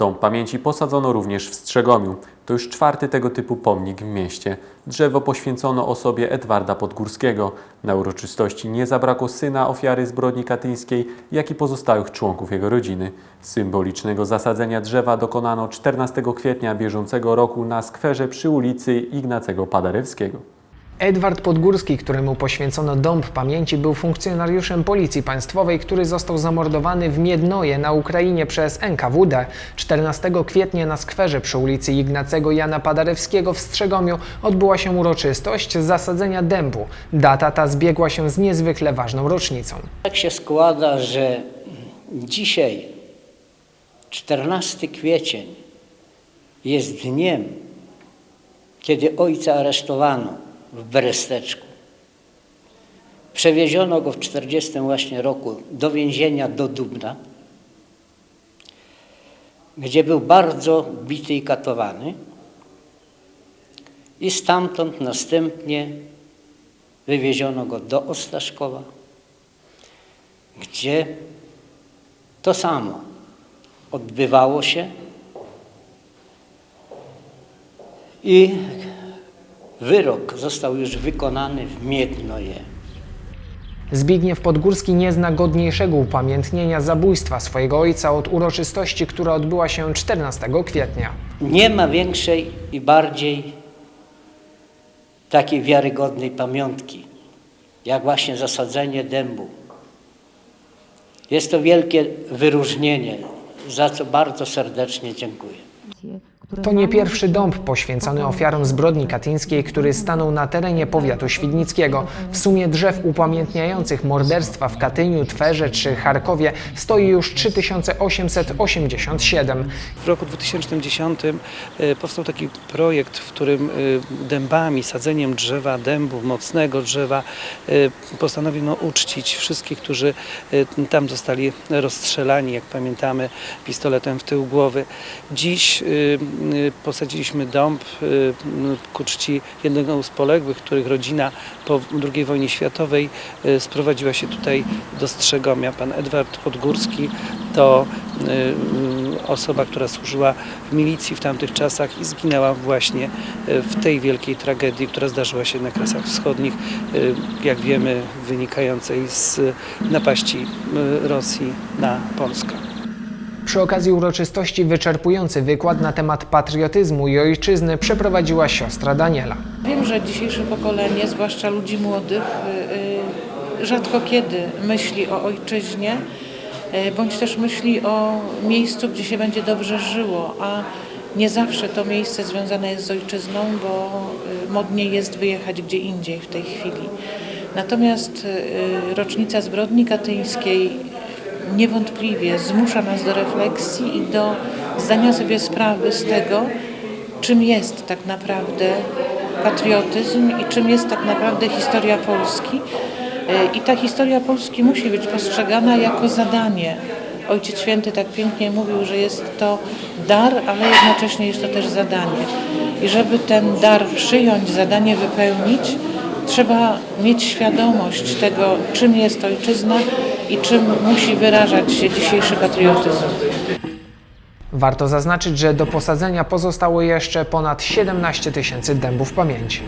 Dom Pamięci posadzono również w Strzegomiu. To już czwarty tego typu pomnik w mieście. Drzewo poświęcono osobie Edwarda Podgórskiego. Na uroczystości nie zabrakło syna ofiary zbrodni katyńskiej, jak i pozostałych członków jego rodziny. Symbolicznego zasadzenia drzewa dokonano 14 kwietnia bieżącego roku na skwerze przy ulicy Ignacego Paderewskiego. Edward Podgórski, któremu poświęcono dąb pamięci, był funkcjonariuszem Policji Państwowej, który został zamordowany w Miednoje na Ukrainie przez NKWD. 14 kwietnia na skwerze przy ulicy Ignacego Jana Paderewskiego w Strzegomiu odbyła się uroczystość zasadzenia dębu. Data ta zbiegła się z niezwykle ważną rocznicą. Tak się składa, że dzisiaj, 14 kwiecień, jest dniem, kiedy ojca aresztowano w Beresteczku. Przewieziono go w 40 właśnie roku do więzienia do Dubna, gdzie był bardzo bity i katowany. I stamtąd następnie wywieziono go do Ostaszkowa, gdzie to samo odbywało się i wyrok został już wykonany w Miednoje. Zbigniew Podgórski nie zna godniejszego upamiętnienia zabójstwa swojego ojca od uroczystości, która odbyła się 14 kwietnia. Nie ma większej i bardziej takiej wiarygodnej pamiątki, jak właśnie zasadzenie dębu. Jest to wielkie wyróżnienie, za co bardzo serdecznie dziękuję. To nie pierwszy dąb poświęcony ofiarom zbrodni katyńskiej, który stanął na terenie powiatu świdnickiego. W sumie drzew upamiętniających morderstwa w Katyniu, Twerze czy Charkowie stoi już 3887. W roku 2010 e, powstał taki projekt, w którym e, dębami, sadzeniem drzewa, dębu, mocnego drzewa e, postanowiono uczcić wszystkich, którzy tam zostali rozstrzelani, jak pamiętamy, pistoletem w tył głowy. Dziś posadziliśmy dąb e, ku czci jednego z poległych, których rodzina po II wojnie światowej sprowadziła się tutaj do Strzegomia. Pan Edward Podgórski to osoba, która służyła w milicji w tamtych czasach i zginęła właśnie w tej wielkiej tragedii, która zdarzyła się na Kresach Wschodnich, jak wiemy, wynikającej z napaści Rosji na Polskę. Przy okazji uroczystości wyczerpujący wykład na temat patriotyzmu i ojczyzny przeprowadziła siostra Daniela. Wiem, że dzisiejsze pokolenie, zwłaszcza ludzi młodych, y, y, rzadko kiedy myśli o ojczyźnie, y, bądź też myśli o miejscu, gdzie się będzie dobrze żyło, a nie zawsze to miejsce związane jest z ojczyzną, bo modniej jest wyjechać gdzie indziej w tej chwili. Natomiast rocznica zbrodni katyńskiej niewątpliwie zmusza nas do refleksji i do zdania sobie sprawy z tego, czym jest tak naprawdę patriotyzm i czym jest tak naprawdę historia Polski. E, I ta historia Polski musi być postrzegana jako zadanie. Ojciec Święty tak pięknie mówił, że jest to dar, ale jednocześnie jest to też zadanie. I żeby ten dar przyjąć, zadanie wypełnić, trzeba mieć świadomość tego, czym jest ojczyzna i czym musi wyrażać się dzisiejszy patriotyzm. Warto zaznaczyć, że do posadzenia pozostało jeszcze ponad 17 tysięcy dębów pamięci.